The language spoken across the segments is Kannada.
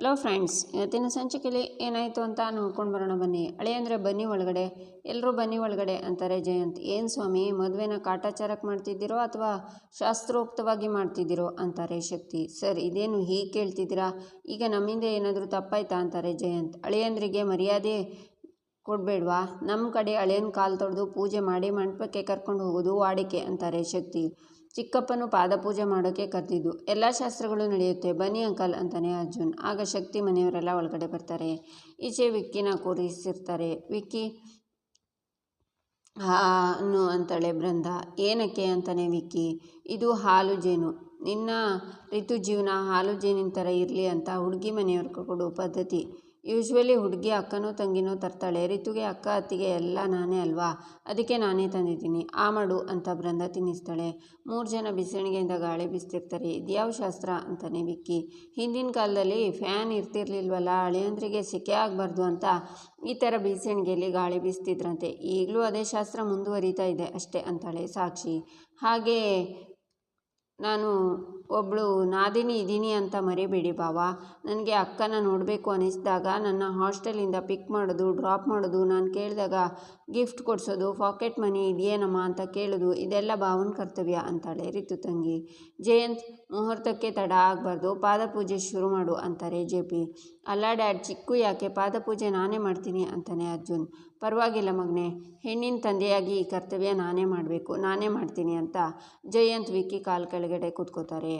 ಹಲೋ ಫ್ರೆಂಡ್ಸ್ ಇವತ್ತಿನ ಸಂಚಿಕೆಯಲ್ಲಿ ಏನಾಯಿತು ಅಂತ ನೋಡ್ಕೊಂಡು ಬರೋಣ ಬನ್ನಿ. ಹಳೆ ಅಂದರೆ ಬನ್ನಿ ಒಳಗಡೆ ಎಲ್ಲರೂ ಬನ್ನಿ ಒಳಗಡೆ ಅಂತಾರೆ ಜಯಂತ್. ಏನು ಸ್ವಾಮಿ, ಮದುವೆನ ಕಾಟಾಚಾರಕ್ಕೆ ಮಾಡ್ತಿದ್ದೀರೋ ಅಥವಾ ಶಾಸ್ತ್ರೋಕ್ತವಾಗಿ ಮಾಡ್ತಿದ್ದೀರೋ ಅಂತಾರೆ ಶಕ್ತಿ. ಸರ್, ಇದೇನು ಹೀಗೆ ಕೇಳ್ತಿದ್ದೀರಾ? ಈಗ ನಮ್ಮಿಂದ ಏನಾದರೂ ತಪ್ಪಾಯ್ತಾ ಅಂತಾರೆ ಜಯಂತ್. ಹಳೆಯಂದ್ರಿಗೆ ಮರ್ಯಾದೆ ಕೊಡಬೇಡ್ವಾ? ನಮ್ಮ ಕಡೆ ಹಳೆಯನ ಕಾಲು ತೊಡೆದು ಪೂಜೆ ಮಾಡಿ ಮಂಟಪಕ್ಕೆ ಕರ್ಕೊಂಡು ಹೋಗೋದು ವಾಡಿಕೆ ಅಂತಾರೆ ಶಕ್ತಿ. ಚಿಕ್ಕಪ್ಪನು ಪಾದಪೂಜೆ ಮಾಡೋಕ್ಕೆ ಕರೆದಿದ್ದು, ಎಲ್ಲ ಶಾಸ್ತ್ರಗಳು ನಡೆಯುತ್ತೆ, ಬನ್ನಿ ಅಂಕಲ್ ಅಂತಾನೆ ಅರ್ಜುನ್. ಆಗ ಶಕ್ತಿ ಮನೆಯವರೆಲ್ಲ ಒಳಗಡೆ ಬರ್ತಾರೆ. ಈಚೆ ವಿಕ್ಕಿನ ಕೂರಿಸಿರ್ತಾರೆ. ವಿಕ್ಕಿ ಹಾನು ಅಂತಾಳೆ ಬೃಂದ ಏನಕ್ಕೆ? ಅಂತಾನೆ ವಿಕ್ಕಿ. ಇದು ಹಾಲು ಜೇನು. ನಿನ್ನ ಋತು ಜೀವನ ಹಾಲು ಜೇನಿನ ಥರ ಇರಲಿ ಅಂತ ಹುಡುಗಿ ಮನೆಯವ್ರಿಗೆ ಕೊಡೋ ಪದ್ಧತಿ. ಯೂಶ್ವಲಿ ಹುಡುಗಿ ಅಕ್ಕನೋ ತಂಗಿನೋ ತರ್ತಾಳೆ, ರಿತುಗೆ ಅಕ್ಕ, ಅತ್ತಿಗೆ ಎಲ್ಲ ನಾನೇ ಅಲ್ವಾ? ಅದಕ್ಕೆ ನಾನೇ ತಂದಿದ್ದೀನಿ, ಆ ಮಾಡು ಅಂತ ಬೃಂದ ತಿನ್ನಿಸ್ತಾಳೆ. ಮೂರು ಜನ ಬಿಸಿಣಿಗೆಯಿಂದ ಗಾಳಿ ಬೀಸ್ತಿರ್ತಾರೆ. ಇದ್ಯಾವ ಶಾಸ್ತ್ರ? ಅಂತಾನೆ ವಿಕ್ಕಿ. ಹಿಂದಿನ ಕಾಲದಲ್ಲಿ ಫ್ಯಾನ್ ಇರ್ತಿರ್ಲಿಲ್ವಲ್ಲ ಹಳೆಯಂದ್ರಿಗೆ ಸೆಕೆ ಆಗಬಾರ್ದು ಅಂತ ಈ ಥರ ಬೀಸಣಿಗೆಯಲ್ಲಿ ಗಾಳಿ ಬೀಸ್ತಿದ್ರಂತೆ. ಈಗಲೂ ಅದೇ ಶಾಸ್ತ್ರ ಮುಂದುವರಿತಾ ಇದೆ ಅಷ್ಟೇ ಅಂತಾಳೆ ಸಾಕ್ಷಿ. ಹಾಗೆ ನಾನು ಒಬ್ಬಳು ನಾದಿನಿ ಇದ್ದೀನಿ ಅಂತ ಮರಿಬೇಡಿ ಬಾವ. ನನಗೆ ಅಕ್ಕನ ನೋಡಬೇಕು ಅನಿಸಿದಾಗ ನನ್ನ ಹಾಸ್ಟೆಲಿಂದ ಪಿಕ್ ಮಾಡೋದು, ಡ್ರಾಪ್ ಮಾಡೋದು, ನಾನು ಕೇಳಿದಾಗ ಗಿಫ್ಟ್ ಕೊಡಿಸೋದು, ಪಾಕೆಟ್ ಮನಿ ಇದೆಯೇನಮ್ಮ ಅಂತ ಕೇಳೋದು, ಇದೆಲ್ಲ ಭಾವನ ಕರ್ತವ್ಯ ಅಂತಾಳೆ ರಿತು ತಂಗಿ. ಜಯಂತ್, ಮುಹೂರ್ತಕ್ಕೆ ತಡ ಆಗಬಾರ್ದು, ಪಾದಪೂಜೆ ಶುರು ಮಾಡು ಅಂತಾರೆ ಜೆ ಪಿ. ಅಲ್ಲ ಡ್ಯಾಡ್, ಚಿಕ್ಕು ಯಾಕೆ? ಪಾದಪೂಜೆ ನಾನೇ ಮಾಡ್ತೀನಿ ಅಂತಾನೆ ಅರ್ಜುನ್. ಪರವಾಗಿಲ್ಲ ಮಗನೆ, ಹೆಣ್ಣಿನ ತಂದೆಯಾಗಿ ಈ ಕರ್ತವ್ಯ ನಾನೇ ಮಾಡಬೇಕು, ನಾನೇ ಮಾಡ್ತೀನಿ ಅಂತ ಜಯಂತ್ ವಿಕ್ಕಿ ಕಾಲು ಕೆಳಗಡೆ ಕೂತ್ಕೋತಾರೆ.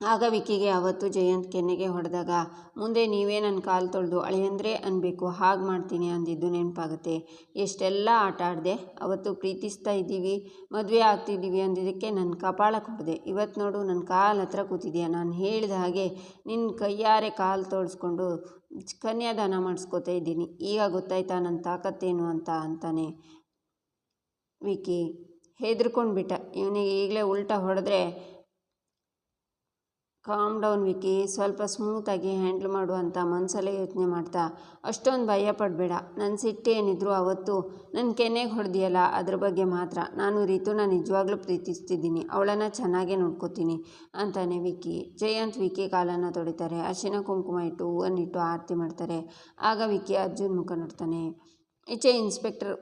ಆಗ ವಿಕ್ಕಿಗೆ ಅವತ್ತು ಜಯಂತ್ ಕೆನ್ನೆಗೆ ಹೊಡೆದಾಗ, ಮುಂದೆ ನೀವೇ ನನ್ನ ಕಾಲು ತೊಳೆದು ಅಳೆಯಂದ್ರೆ ಅನ್ಬೇಕು, ಹಾಗೆ ಮಾಡ್ತೀನಿ ಅಂದಿದ್ದು ನೆನಪಾಗುತ್ತೆ. ಎಷ್ಟೆಲ್ಲ ಆಟ ಆಡಿದೆ, ಅವತ್ತು ಪ್ರೀತಿಸ್ತಾ ಇದ್ದೀವಿ, ಮದುವೆ ಆಗ್ತಿದ್ದೀವಿ ಅಂದಿದ್ದಕ್ಕೆ ನನ್ನ ಕಪಾಳ ಕೊಡಿದೆ. ಇವತ್ತು ನೋಡು ನನ್ನ ಕಾಲು ಹತ್ರ ಕೂತಿದೆಯಾ? ನಾನು ಹೇಳಿದ ಹಾಗೆ ನಿನ್ನ ಕೈಯಾರೆ ಕಾಲು ತೋಡಿಸ್ಕೊಂಡು ಕನ್ಯಾದಾನ ಮಾಡಿಸ್ಕೊತಾ ಇದ್ದೀನಿ. ಈಗ ಗೊತ್ತಾಯ್ತಾ ನನ್ನ ತಾಕತ್ತೇನು ಅಂತ ಅಂತಾನೆ ವಿಕಿ ಹೆದ್ರಕೊಂಡ್ಬಿಟ್ಟ. ಇವನಿಗೆ ಈಗಲೇ ಉಲ್ಟಾ ಹೊಡೆದ್ರೆ ಕಾಮ್ ಡೌನ್ ವಿಕಿ ಸ್ವಲ್ಪ ಸ್ಮೂತಾಗಿ ಹ್ಯಾಂಡ್ಲ್ ಮಾಡುವಂಥ ಅಂತ ಮನಸಲ್ಲೇ ಯೋಚನೆ ಮಾಡ್ತಾ, ಅಷ್ಟೊಂದು ಭಯ ಪಡಬೇಡ. ನನ್ನ ಸಿಟ್ಟು ಏನಿದ್ರು ಅವತ್ತು ನನ್ನ ಕೆನೆಗೆ ಹೊಡೆದಿಯಲ್ಲ, ಅದ್ರ ಬಗ್ಗೆ ಮಾತ್ರ. ನಾನು ರೀತುನ ನಿಜವಾಗ್ಲೂ ಪ್ರೀತಿಸ್ತಿದ್ದೀನಿ. ಅವಳನ್ನು ಚೆನ್ನಾಗೇ ನೋಡ್ಕೋತೀನಿ ಅಂತಾನೆ ವಿಕ್ಕಿ ಜಯಂತ್ ವಿಕಿ ಕಾಲನ್ನು ತೊಡಿತಾರೆ ಅರಿಶಿನ ಕುಂಕುಮ ಇಟ್ಟು ಹೂವನ್ನಿಟ್ಟು ಆರತಿ ಮಾಡ್ತಾರೆ. ಆಗ ವಿಕಿ ಅರ್ಜುನ್ ಮುಖ ನೋಡ್ತಾನೆ. ಈಚೆ ಇನ್ಸ್ಪೆಕ್ಟರ್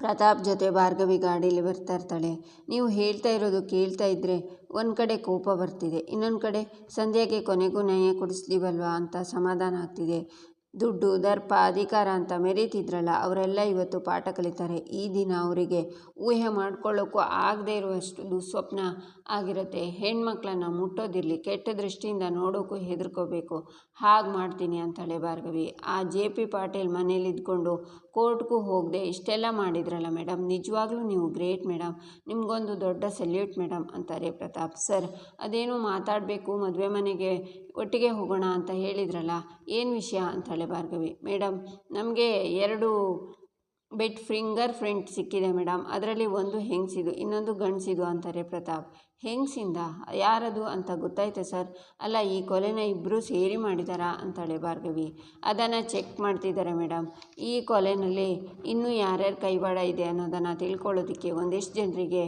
ಪ್ರತಾಪ್ ಜೊತೆ ಭಾರ್ಗವಿ ಗಾಡೀಲಿ ಬರ್ತಾ ಇರ್ತಾಳೆ. ನೀವು ಹೇಳ್ತಾ ಇರೋದು ಕೇಳ್ತಾ ಇದ್ದರೆ ಒಂದು ಕಡೆ ಕೋಪ ಬರ್ತಿದೆ, ಇನ್ನೊಂದು ಕಡೆ ಸಂಧ್ಯಾಗೆ ಕೊನೆಗೂ ನ್ಯಾಯ ಕೊಡಿಸ್ಲಿವಲ್ವಾ ಅಂತ ಸಮಾಧಾನ ಆಗ್ತಿದೆ. ದುಡ್ಡು, ದರ್ಪ, ಅಧಿಕಾರ ಅಂತ ಮೆರೀತಿದ್ರಲ್ಲ, ಅವರೆಲ್ಲ ಇವತ್ತು ಪಾಠ ಕಲಿತಾರೆ. ಈ ದಿನ ಅವರಿಗೆ ಊಹೆ ಮಾಡ್ಕೊಳ್ಳೋಕ್ಕೂ ಆಗದೇ ಇರುವಷ್ಟು ದುಸ್ವಪ್ನ ಆಗಿರುತ್ತೆ. ಹೆಣ್ಮಕ್ಳನ್ನ ಮುಟ್ಟೋದಿರಲಿ, ಕೆಟ್ಟ ದೃಷ್ಟಿಯಿಂದ ನೋಡೋಕ್ಕೂ ಹೆದರ್ಕೋಬೇಕು. ಹಾಗೆ ಮಾಡ್ತೀನಿ ಅಂತಾಳೆ ಭಾರ್ಗವಿ. ಆ ಜೆ ಪಿ ಪಾಟೀಲ್ ಮನೇಲಿ ಇದ್ಕೊಂಡು ಕೋರ್ಟ್ಗೂ ಹೋಗದೆ ಇಷ್ಟೆಲ್ಲ ಮಾಡಿದ್ರಲ್ಲ ಮೇಡಮ್? ನಿಜವಾಗ್ಲೂ ನೀವು ಗ್ರೇಟ್ ಮೇಡಮ್. ನಿಮಗೊಂದು ದೊಡ್ಡ ಸಲ್ಯೂಟ್ ಮೇಡಮ್ ಅಂತಾರೆ ಪ್ರತಾಪ್. ಸರ್, ಅದೇನು ಮಾತಾಡಬೇಕು, ಮದುವೆ ಮನೆಗೆ ಒಟ್ಟಿಗೆ ಹೋಗೋಣ ಅಂತ ಹೇಳಿದ್ರಲ್ಲ, ಏನು ವಿಷಯ ಅಂತಾಳೆ? ಭಾರ್ಗವಿ. ಮೇಡಮ್ ನಮಗೆ ಎರಡು ಬೆಟ್ ಫಿಂಗರ್ ಪ್ರಿಂಟ್ ಸಿಕ್ಕಿದೆ ಮೇಡಮ್ ಅದರಲ್ಲಿ ಒಂದು ಹೆಂಗಸಿದು ಇನ್ನೊಂದು ಗಂಡಸಿದು ಅಂತಾರೆ ಪ್ರತಾಪ್. ಹೆಂಗಸಿಂದ ಯಾರದು ಅಂತ ಗೊತ್ತಾಯ್ತು ಸರ್? ಅಲ್ಲ, ಈ ಕೊಲೆನ ಇಬ್ಬರೂ ಸೇರಿ ಮಾಡಿದಾರಾ ಅಂತಾಳೆ ಭಾರ್ಗವಿ. ಅದನ್ನು ಚೆಕ್ ಮಾಡ್ತಿದ್ದಾರೆ ಮೇಡಮ್ ಈ ಕೊಲೆನಲ್ಲಿ ಇನ್ನೂ ಯಾರ್ಯಾರು ಕೈವಾಡ ಇದೆ ಅನ್ನೋದನ್ನು ತಿಳ್ಕೊಳ್ಳೋದಕ್ಕೆ ಒಂದಿಷ್ಟು ಜನರಿಗೆ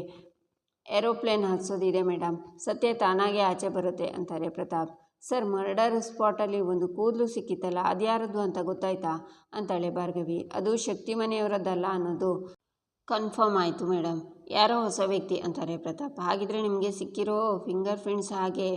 ಏರೋಪ್ಲೇನ್ ಹಾಕ್ಸೋದಿದೆ ಮೇಡಮ್ ಸತ್ಯ ತಾನಾಗೆ ಆಚೆ ಬರುತ್ತೆ ಅಂತಾರೆ ಪ್ರತಾಪ್. ಸರ್, ಮರ್ಡರ್ ಸ್ಪಾಟಲ್ಲಿ ಒಂದು ಕೂದಲು ಸಿಕ್ಕಿತ್ತಲ್ಲ ಅದ್ಯಾರದ್ದು ಅಂತ ಗೊತ್ತಾಯ್ತಾ? ಅಂತಾಳೆ ಭಾರ್ಗವಿ. ಅದು ಶಕ್ತಿ ಮನೆಯವರದ್ದಲ್ಲ ಅನ್ನೋದು ಕನ್ಫರ್ಮ್ ಆಯಿತು ಮೇಡಮ್ ಯಾರೋ ಹೊಸ ವ್ಯಕ್ತಿ ಅಂತಾರೆ ಪ್ರತಾಪ್. ಹಾಗಿದ್ರೆ ನಿಮಗೆ ಸಿಕ್ಕಿರೋ ಫಿಂಗರ್ ಪ್ರಿಂಟ್ಸ್ ಹಾಗೆ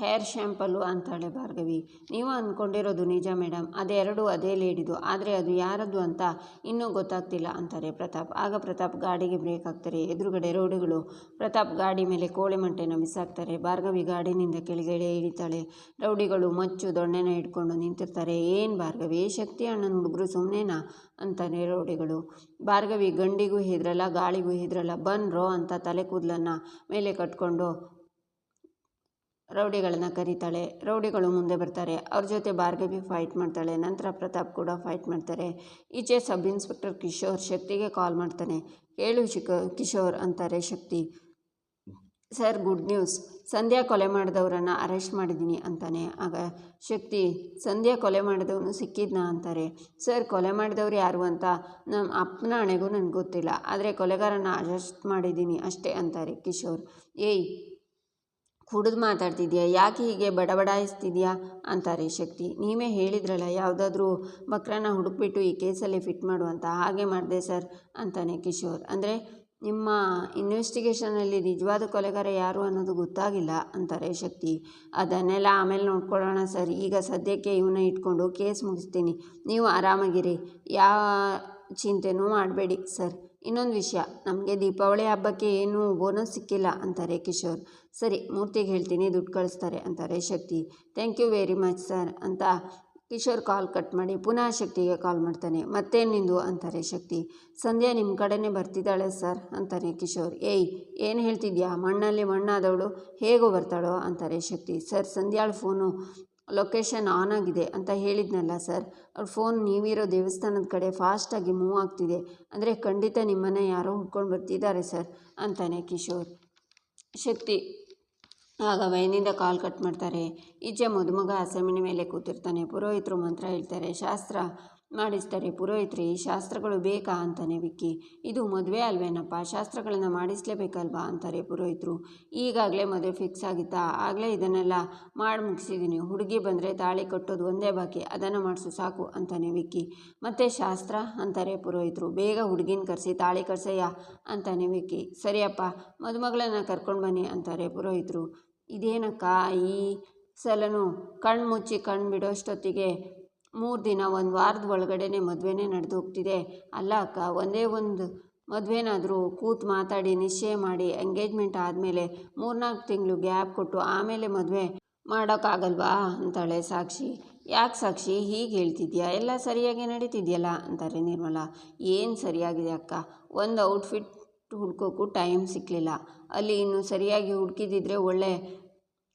ಹೇರ್ ಶ್ಯಾಂಪಲ್ಲು ಅಂತಾಳೆ ಭಾರ್ಗವಿ. ನೀವು ಅಂದ್ಕೊಂಡಿರೋದು ನಿಜ ಮೇಡಮ್ ಅದೆರಡು ಅದೇ ಲೇಡಿದು. ಆದರೆ ಅದು ಯಾರದ್ದು ಅಂತ ಇನ್ನೂ ಗೊತ್ತಾಗ್ತಿಲ್ಲ ಅಂತಾರೆ ಪ್ರತಾಪ್. ಆಗ ಪ್ರತಾಪ್ ಗಾಡಿಗೆ ಬ್ರೇಕ್ ಹಾಕ್ತಾರೆ. ಎದುರುಗಡೆ ರೋಡುಗಳು. ಪ್ರತಾಪ್ ಗಾಡಿ ಮೇಲೆ ಕೋಳಿ ಮಂಟೆನ ಬಿಸಾಕ್ತಾರೆ. ಭಾರ್ಗವಿ ಗಾಡಿನಿಂದ ಕೆಳಗಡೆ ಇಳಿತಾಳೆ. ರೌಡಿಗಳು ಮಚ್ಚು ದೊಣ್ಣೆನ ಇಟ್ಕೊಂಡು ನಿಂತಿರ್ತಾರೆ. ಏನು ಭಾರ್ಗವಿ? ಶಕ್ತಿ ಅಣ್ಣನ ಹುಡುಗರು ಸುಮ್ಮನೆನಾ ಅಂತಾನೆ ರೌಡಿಗಳು. ಭಾರ್ಗವಿ ಗಂಡಿಗೂ ಹೆದ್ರಲ್ಲ, ಗಾಳಿಗೂ ಹೆದ್ರಲ್ಲ. ಬನ್ರೋ ಅಂತ ತಲೆ ಕೂದಲನ್ನು ಮೇಲೆ ಕಟ್ಕೊಂಡು ರೌಡಿಗಳನ್ನು ಕರೀತಾಳೆ. ರೌಡಿಗಳು ಮುಂದೆ ಬರ್ತಾರೆ. ಅವ್ರ ಜೊತೆ ಭಾರ್ಗವಿ ಫೈಟ್ ಮಾಡ್ತಾಳೆ. ನಂತರ ಪ್ರತಾಪ್ ಕೂಡ ಫೈಟ್ ಮಾಡ್ತಾರೆ. ಈಚೆ ಸಬ್ ಇನ್ಸ್ಪೆಕ್ಟರ್ ಕಿಶೋರ್ ಶಕ್ತಿಗೆ ಕಾಲ್ ಮಾಡ್ತಾನೆ. ಹೇಳು ಶಿಕ ಕಿಶೋರ್ ಅಂತಾರೆ Shakti. Sir good news Sandhya ಕೊಲೆ ಮಾಡಿದವರನ್ನು ಅರೆಸ್ಟ್ ಮಾಡಿದ್ದೀನಿ ಅಂತಾನೆ. ಆಗ ಶಕ್ತಿ, ಸಂಧ್ಯಾ ಕೊಲೆ ಮಾಡಿದವನು ಸಿಕ್ಕಿದ್ನಾ ಅಂತಾರೆ. ಸರ್ ಕೊಲೆ ಮಾಡಿದವ್ರು ಯಾರು ಅಂತ ನಮ್ಮ ಅಪ್ಪನ ಹಣೆಗೂ ನನಗೆ ಗೊತ್ತಿಲ್ಲ. ಆದರೆ ಕೊಲೆಗಾರನ ಅರೆಸ್ಟ್ ಮಾಡಿದ್ದೀನಿ ಅಷ್ಟೇ ಅಂತಾರೆ ಕಿಶೋರ್. ಏಯ್ ಕುಡಿದು ಮಾತಾಡ್ತಿದ್ಯಾ? ಯಾಕೆ ಹೀಗೆ ಬಡಬಡಾಯಿಸ್ತಿದ್ಯಾ? ಅಂತಾರೆ ಶಕ್ತಿ. ನೀವೇ ಹೇಳಿದ್ರಲ್ಲ, ಯಾವುದಾದ್ರೂ ಬಕ್ರನ ಹುಡುಕ್ಬಿಟ್ಟು ಈ ಕೇಸಲ್ಲಿ ಫಿಟ್ ಮಾಡು ಅಂತ ಹಾಗೆ ಮಾಡಿದೆ ಸರ್, ಅಂತಾನೆ ಕಿಶೋರ್. ಅಂದರೆ ನಿಮ್ಮ ಇನ್ವೆಸ್ಟಿಗೇಷನಲ್ಲಿ ನಿಜವಾದ ಕೊಲೆಗಾರ ಯಾರು ಅನ್ನೋದು ಗೊತ್ತಾಗಿಲ್ಲ, ಅಂತಾರೆ ಶಕ್ತಿ. ಅದನ್ನೆಲ್ಲ ಆಮೇಲೆ ನೋಡ್ಕೊಳ್ಳೋಣ ಸರ್. ಈಗ ಸದ್ಯಕ್ಕೆ ಇವನ್ನ ಇಟ್ಕೊಂಡು ಕೇಸ್ ಮುಗಿಸ್ತೀನಿ. ನೀವು ಆರಾಮಾಗಿರಿ. ಯಾವ ಚಿಂತೆನೂ ಮಾಡಬೇಡಿ ಸರ್. ಇನ್ನೊಂದು ವಿಷಯ. ನಮಗೆ ದೀಪಾವಳಿ ಹಬ್ಬಕ್ಕೆ ಏನೂ ಬೋನಸ್ ಸಿಕ್ಕಿಲ್ಲ, ಅಂತಾರೆ ಕಿಶೋರ್. ಸರಿ, ಮೂರ್ತಿಗೆ ಹೇಳ್ತೀನಿ, ದುಡ್ಡು ಕಳಿಸ್ತಾರೆ, ಅಂತಾರೆ Shakti. Thank you very much sir, ಅಂತ ಕಿಶೋರ್ ಕಾಲ್ ಕಟ್ ಮಾಡಿ, ಪುನಃ ಶಕ್ತಿಗೆ ಕಾಲ್ ಮಾಡ್ತಾನೆ. ಮತ್ತೇನು ನಿಂದು? ಅಂತಾರೆ ಶಕ್ತಿ. ಸಂಧ್ಯಾ ನಿಮ್ಮ ಕಡೆನೇ ಬರ್ತಿದ್ದಾಳೆ ಸರ್ ಅಂತಾನೆ ಕಿಶೋರ್. ಏಯ್, ಏನು ಹೇಳ್ತಿದ್ಯಾ? ಮಣ್ಣಲ್ಲಿ ಮಣ್ಣಾದವಳು, ಹೇಗೋ ಬರ್ತಾಳೋ? ಅಂತಾರೆ ಶಕ್ತಿ. ಸರ್, ಸಂಧ್ಯಾಳ ಫೋನು ಲೊಕೇಶನ್ ಆನ್ ಆಗಿದೆ ಅಂತ ಹೇಳಿದ್ನಲ್ಲ ಸರ್. ಅವ್ರ ಫೋನ್ ನೀವಿರೋ ದೇವಸ್ಥಾನದ ಕಡೆ ಫಾಸ್ಟಾಗಿ ಮೂವ್ ಆಗ್ತಿದೆ. ಅಂದರೆ ಖಂಡಿತ ನಿಮ್ಮನ್ನು ಯಾರೋ ಹುಡ್ಕೊಂಡು ಬರ್ತಿದ್ದಾರೆ ಸರ್, ಅಂತಾನೆ ಕಿಶೋರ್. ಶಕ್ತಿ. ಆಗ ವೈನಿಂದ ಕಾಲ್ ಕಟ್ ಮಾಡ್ತಾರೆ. ಈಚೆ ಮದುಮಗ ಹಸೆಮಣೆ ಮೇಲೆ ಕೂತಿರ್ತಾನೆ. ಪುರೋಹಿತರು ಮಂತ್ರ ಹೇಳ್ತಾರೆ, ಶಾಸ್ತ್ರ ಮಾಡಿಸ್ತಾರೆ. ಪುರೋಹಿತ್ರಿ ಶಾಸ್ತ್ರಗಳು ಬೇಕಾ? ಅಂತಾನೆ ವಿಕ್ಕಿ. ಇದು ಮದುವೆ ಅಲ್ವೇನಪ್ಪ? ಶಾಸ್ತ್ರಗಳನ್ನು ಮಾಡಿಸ್ಲೇಬೇಕಲ್ವಾ? ಅಂತಾರೆ ಪುರೋಹಿತರು. ಈಗಾಗಲೇ ಮದುವೆ ಫಿಕ್ಸ್ ಆಗಿತ್ತಾ? ಆಗಲೇ ಇದನ್ನೆಲ್ಲ ಮಾಡಿ ಮುಗಿಸಿದ್ದೀನಿ ಹುಡುಗಿ ಬಂದರೆ ತಾಳಿ ಕಟ್ಟೋದು ಒಂದೇ ಬಾಕಿ. ಅದನ್ನು ಮಾಡಿಸು, ಸಾಕು ಅಂತಾನೆ ವಿಕ್ಕಿ. ಮತ್ತೆ ಶಾಸ್ತ್ರ? ಅಂತಾರೆ ಪುರೋಹಿತರು. ಬೇಗ ಹುಡುಗಿನ ಕರೆಸಿ, ತಾಳಿ ಕಟ್ಸಯ್ಯ ಅಂತಾನೆ ವಿಕ್ಕಿ. ಸರಿಯಪ್ಪ, ಮದುಮಗಳನ್ನ ಕರ್ಕೊಂಡು ಬನ್ನಿ ಅಂತಾರೆ ಪುರೋಹಿತರು. ಇದೇನಕ್ಕ ಈ ಕಣ್ಣು ಮುಚ್ಚಿ ಕಣ್ಣು ಬಿಡೋಷ್ಟೊತ್ತಿಗೆ ಮೂರು ದಿನ ಒಂದು ವಾರದ ಒಳಗಡೆನೆ ಮದುವೆನೇ ನಡೆದು ಹೋಗ್ತಿದೆ ಅಲ್ಲ ಅಕ್ಕ, ಒಂದೇ ಒಂದು ಮದುವೆನಾದರೂ ಕೂತು ಮಾತಾಡಿ, ನಿಶ್ಚಯ ಮಾಡಿ, ಎಂಗೇಜ್ಮೆಂಟ್ ಆದಮೇಲೆ ಮೂರ್ನಾಲ್ಕು ತಿಂಗಳು ಗ್ಯಾಪ್ ಕೊಟ್ಟು ಆಮೇಲೆ ಮದುವೆ ಮಾಡೋಕ್ಕಾಗಲ್ವಾ? ಅಂತಾಳೆ ಸಾಕ್ಷಿ. ಯಾಕೆ ಸಾಕ್ಷಿ? ಹೀಗೆ ಹೇಳ್ತಿದ್ಯಾ? ಎಲ್ಲ ಸರಿಯಾಗಿ ನಡೀತಿದೆಯಲ್ಲ? ಅಂತಾರೆ ನಿರ್ಮಲಾ. ಏನು ಸರಿಯಾಗಿದೆ ಅಕ್ಕ? ಒಂದು ಔಟ್ಫಿಟ್ ಹುಡ್ಕೋಕ್ಕೂ ಟೈಮ್ ಸಿಕ್ಕಲಿಲ್ಲ ಅಲ್ಲಿ ಇನ್ನು ಸರಿಯಾಗಿ ಹುಡುಕಿದಿದ್ರೆ ಒಳ್ಳೆ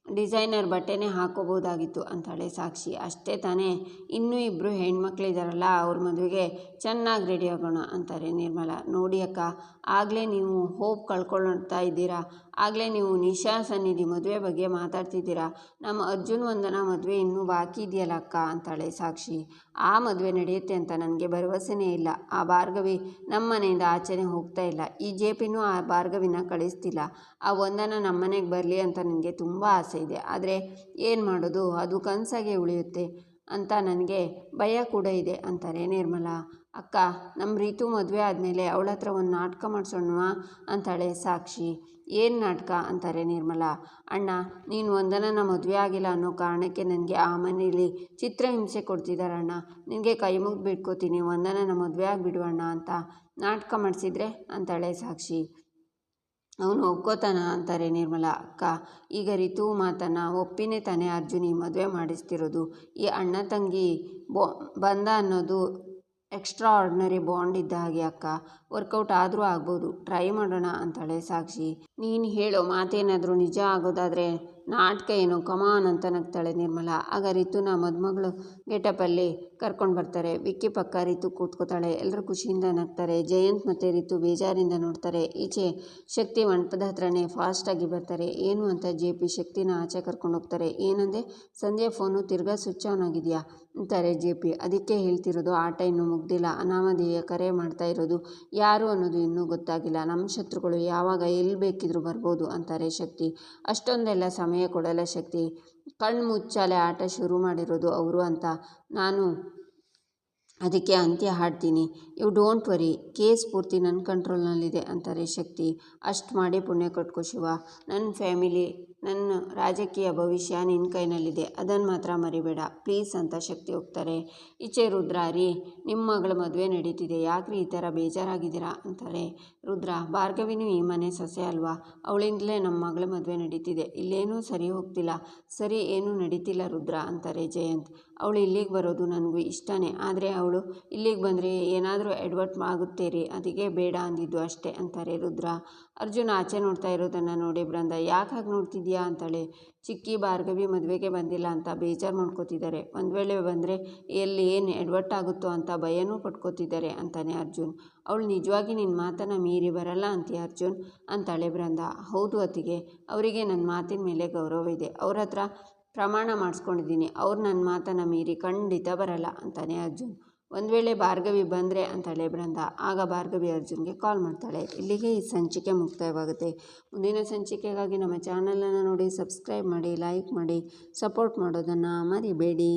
ಡಿಸೈನರ್ ಬಟ್ಟೆನೇ ಹಾಕೋಬೋದಾಗಿತ್ತು ಅಂತಾಳೆ ಸಾಕ್ಷಿ. ಅಷ್ಟೇ ತಾನೇ, ಇನ್ನೂ ಇಬ್ಬರು ಹೆಣ್ಮಕ್ಳಿದಾರಲ್ಲ, ಅವ್ರ ಮದುವೆಗೆ ಚೆನ್ನಾಗಿ ರೆಡಿ ಆಗೋಣ ಅಂತಾರೆ ನಿರ್ಮಲಾ. ನೋಡಿ ಅಕ್ಕ, ಆಗಲೇ ನೀವು ಹೋಪ್ ಕಳ್ಕೊಳ್ತಾ ಇದ್ದೀರಾ? ಆಗಲೇ ನೀವು ನಿಶಾ ಸನ್ನಿಧಿ ಮದುವೆ ಬಗ್ಗೆ ಮಾತಾಡ್ತಿದ್ದೀರಾ? ನಮ್ಮ ಅರ್ಜುನ್ ವಂದನ ಮದುವೆ ಇನ್ನೂ ಬಾಕಿ ಇದೆಯಲ್ಲ ಅಕ್ಕ? ಅಂತಾಳೆ ಸಾಕ್ಷಿ. ಆ ಮದುವೆ ನಡೆಯುತ್ತೆ ಅಂತ ನನಗೆ ಭರವಸೆನೇ ಇಲ್ಲ. ಆ ಭಾರ್ಗವಿ ನಮ್ಮ ಮನೆಯಿಂದ ಆಚೆನೇ ಹೋಗ್ತಾ ಇಲ್ಲ. ಈ ಜೆ ಪಿನೂ ಆ ಭಾರ್ಗವಿನ ಕಳಿಸ್ತಿಲ್ಲ. ಆ ವಂದನ ನಮ್ಮ ಮನೆಗೆ ಬರಲಿ ಅಂತ ನನಗೆ ತುಂಬ ಆಸೆ ಇದೆ. ಆದರೆ ಏನು ಮಾಡೋದು? ಅದು ಕನಸಾಗೆ ಉಳಿಯುತ್ತೆ. ಅಂತ ನನಗೆ ಭಯ ಕೂಡ ಇದೆ ಅಂತಾರೆ. ನಿರ್ಮಲಾ, ಅಕ್ಕ ನಮ್ಮ ರೀತು ಮದುವೆ ಆದಮೇಲೆ ಅವಳ ಹತ್ರ ಒಂದು ನಾಟಕ ಮಾಡಿಸೋಣವಾ? ಅಂತಾಳೆ ಸಾಕ್ಷಿ. ಏನು ನಾಟಕ? ಅಂತಾರೆ ನಿರ್ಮಲಾ. ಅಣ್ಣ, ನೀನು ವಂದನನ ಮದುವೆ ಆಗಿಲ್ಲ ಅನ್ನೋ ಕಾರಣಕ್ಕೆ ನನಗೆ ಆ ಮನೇಲಿ ಚಿತ್ರಹಿಂಸೆ ಕೊಡ್ತಿದ್ದಾರಣ್ಣ ನಿನಗೆ ಕೈ ಮುಗ್ದು ಬಿಟ್ಕೋತೀನಿ ವಂದನನ ಮದುವೆ ಆಗಿಬಿಡುವಣ್ಣ ಅಂತ ನಾಟಕ ಮಾಡಿಸಿದ್ರೆ? ಅಂತಾಳೆ ಸಾಕ್ಷಿ. ಅವನು ಒಪ್ಕೋತಾನ ಅಂತಾರೆ ನಿರ್ಮಲಾ. ಅಕ್ಕ, ಈಗ ರಿತು ಮಾತನ್ನು ಒಪ್ಪಿನೇ ತಾನೇ ಅರ್ಜುನಿ ಮದುವೆ ಮಾಡಿಸ್ತಿರೋದು. ಈ ಅಣ್ಣ ತಂಗಿ ಬೊ, ಬಂದ ಅನ್ನೋದು ಎಕ್ಸ್ಟ್ರಾ ಆರ್ಡಿನರಿ ಬಾಂಡ್ ಇದ್ದ ಹಾಗೆ ಅಕ್ಕ. ವರ್ಕೌಟ್ ಆದರೂ ಆಗ್ಬೋದು. ಟ್ರೈ ಮಾಡೋಣ ಅಂತಾಳೆ ಸಾಕ್ಷಿ. ನೀನು ಹೇಳೋ ಮಾತೇನಾದರೂ ನಿಜ ಆಗೋದಾದರೆ ನಾಟಕ ಏನು? ಕಮಾನ್ ಅಂತ ನಗ್ತಾಳೆ ನಿರ್ಮಲ. ಆಗ ರಿತುನ ಮದುಮಗಳು ಗೆಟಪಲ್ಲಿ ಕರ್ಕೊಂಡು ಬರ್ತಾರೆ. ವಿಕ್ಕಿ ಪಕ್ಕ ರಿತು ಕೂತ್ಕೋತಾಳೆ. ಎಲ್ಲರೂ ಖುಷಿಯಿಂದ ನಗ್ತಾರೆ. ಜಯಂತ್ ಮತ್ತು ರಿತು ಬೇಜಾರಿಂದ ನೋಡ್ತಾರೆ. ಈಚೆ ಶಕ್ತಿ ಮಂಟಪದ ಹತ್ರನೇ ಫಾಸ್ಟಾಗಿ ಬರ್ತಾರೆ. ಏನು ಅಂತ ಜೆ ಪಿ ಶಕ್ತಿನ ಆಚೆ ಕರ್ಕೊಂಡು ಹೋಗ್ತಾರೆ. ಏನಂದೆ? ಸಂಜೆ ಫೋನು ತಿರ್ಗಾ ಸ್ವಿಚ್ ಆನ್ ಆಗಿದೆಯಾ? ಅಂತಾರೆ ಜೆ ಪಿ. ಅದಕ್ಕೆ ಹೇಳ್ತಿರೋದು ಆಟ ಇನ್ನೂ ಮುಗ್ದಿಲ್ಲ. ಅನಾಮಧೇಯ ಕರೆ ಮಾಡ್ತಾ ಇರೋದು ಯಾರು ಅನ್ನೋದು ಇನ್ನೂ ಗೊತ್ತಾಗಿಲ್ಲ. ನಮ್ಮ ಶತ್ರುಗಳು ಯಾವಾಗ ಎಲ್ಲಿ ಬೇಕಿದ್ರೂ ಬರ್ಬೋದು, ಅಂತಾರೆ ಶಕ್ತಿ. ಅಷ್ಟೊಂದೆಲ್ಲ ಸಮಯ ಕೊಡಲ್ಲ ಶಕ್ತಿ. ಕಣ್ಣು ಮುಚ್ಚಾಲೆ ಆಟ ಶುರು ಮಾಡಿರೋದು ಅವರು ಅಂತ. ನಾನು ಅದಕ್ಕೆ ಅಂತ್ಯ ಹಾಡ್ತೀನಿ. ಯು ಡೋಂಟ್ ವರಿ, ಕೇಸ್ ಪೂರ್ತಿ ನನ್ನ ಕಂಟ್ರೋಲ್ನಲ್ಲಿದೆ ಅಂತಾರೆ ಶಕ್ತಿ. ಅಷ್ಟು ಮಾಡಿ ಪುಣ್ಯ ಕಟ್ಕೋ ಶಿವ. ನನ್ನ ಫ್ಯಾಮಿಲಿ ನನ್ನ ರಾಜಕೀಯ ಭವಿಷ್ಯ ನಿನ್ನ ಕೈನಲ್ಲಿದೆ. ಅದನ್ನು ಮಾತ್ರ ಮರಿಬೇಡ. ಪ್ಲೀಸ್ ಅಂತ ಶಕ್ತಿ ಹೋಗ್ತಾರೆ. ಈಚೆ ರುದ್ರ, ರೀ, ನಿಮ್ಮ ಮಗಳ ಮದುವೆ ನಡೀತಿದೆ. ಯಾಕ್ರಿ ಈ ಥರ ಬೇಜಾರಾಗಿದ್ದೀರಾ? ಅಂತಾರೆ. ರುದ್ರ, ಭಾರ್ಗವಿನೂ ಈ ಮನೆ ಸೊಸೆ ಅಲ್ವಾ? ಅವಳಿಂದಲೇ ನಮ್ಮ ಮಗಳ ಮದುವೆ ನಡೀತಿದೆ. ಇಲ್ಲೇನೂ ಸರಿ ಹೋಗ್ತಿಲ್ಲ. ಸರಿ, ಏನೂ ನಡೀತಿಲ್ಲ ರುದ್ರ, ಅಂತಾರೆ ಜಯಂತ್. ಅವಳು ಇಲ್ಲಿಗೆ ಬರೋದು ನನಗೂ ಇಷ್ಟನೇ. ಆದರೆ ಅವಳು, ಇಲ್ಲಿಗೆ ಬಂದರೆ ಏನಾದರೂ ಎಡ್ವರ್ಟ್ ಆಗುತ್ತೆ ರೀ ಅದಕ್ಕೆ ಬೇಡ ಅಂದಿದ್ದು ಅಷ್ಟೇ ಅಂತಾರೆ ರುದ್ರ. ಅರ್ಜುನ್ ಆಚೆ ನೋಡ್ತಾ ಇರೋದನ್ನು ನೋಡಿ, ಬೃಂದ ಯಾಕೆ ಹಾಗೆ ನೋಡ್ತಿದ್ಯಾ? ಅಂತಾಳೆ. ಚಿಕ್ಕಿ, ಭಾರ್ಗವಿ ಮದುವೆಗೆ ಬಂದಿಲ್ಲ ಅಂತ ಬೇಜಾರು ಮಾಡ್ಕೋತಿದ್ದಾರೆ. ಒಂದು ವೇಳೆ ಬಂದರೆ ಎಲ್ಲಿ ಏನು ಎಡ್ವರ್ಟ್ ಆಗುತ್ತೋ ಅಂತ ಭಯನೂ ಪಟ್ಕೋತಿದ್ದಾರೆ ಅಂತಾನೆ ಅರ್ಜುನ್. ಅವಳು ನಿಜವಾಗಿ ನಿನ್ನ ಮಾತನ್ನು ಮೀರಿ ಬರಲ್ಲ ಅಂತೀಯ ಅರ್ಜುನ್? ಅಂತಾಳೆ ಬೃಂದ. ಹೌದು ಅತ್ತಿಗೆ, ಅವರಿಗೆ ನನ್ನ ಮಾತಿನ ಮೇಲೆ ಗೌರವ ಇದೆ ಅವ್ರ ಹತ್ರ ಪ್ರಮಾಣ ಮಾಡಿಸ್ಕೊಂಡಿದ್ದೀನಿ. ಅವ್ರು ನನ್ನ ಮಾತನ್ನು ಮೀರಿ ಖಂಡಿತ ಬರಲ್ಲ, ಅಂತಾನೆ ಅರ್ಜುನ್. ಒಂದು ವೇಳೆ ಭಾರ್ಗವಿ ಬಂದರೆ ಅಂತಾಳೆ ಬೃಂದ, ಆಗ ಭಾರ್ಗವಿ ಅರ್ಜುನ್ಗೆ ಕಾಲ್ ಮಾಡ್ತಾಳೆ. ಇಲ್ಲಿಗೆ ಈ ಸಂಚಿಕೆ ಮುಕ್ತಾಯವಾಗುತ್ತೆ. ಮುಂದಿನ ಸಂಚಿಕೆಗಾಗಿ ನಮ್ಮ ಚಾನಲನ್ನು ನೋಡಿ, ಸಬ್ಸ್ಕ್ರೈಬ್ ಮಾಡಿ, ಲೈಕ್ ಮಾಡಿ, ಸಪೋರ್ಟ್ ಮಾಡೋದನ್ನು ಮರಿಬೇಡಿ.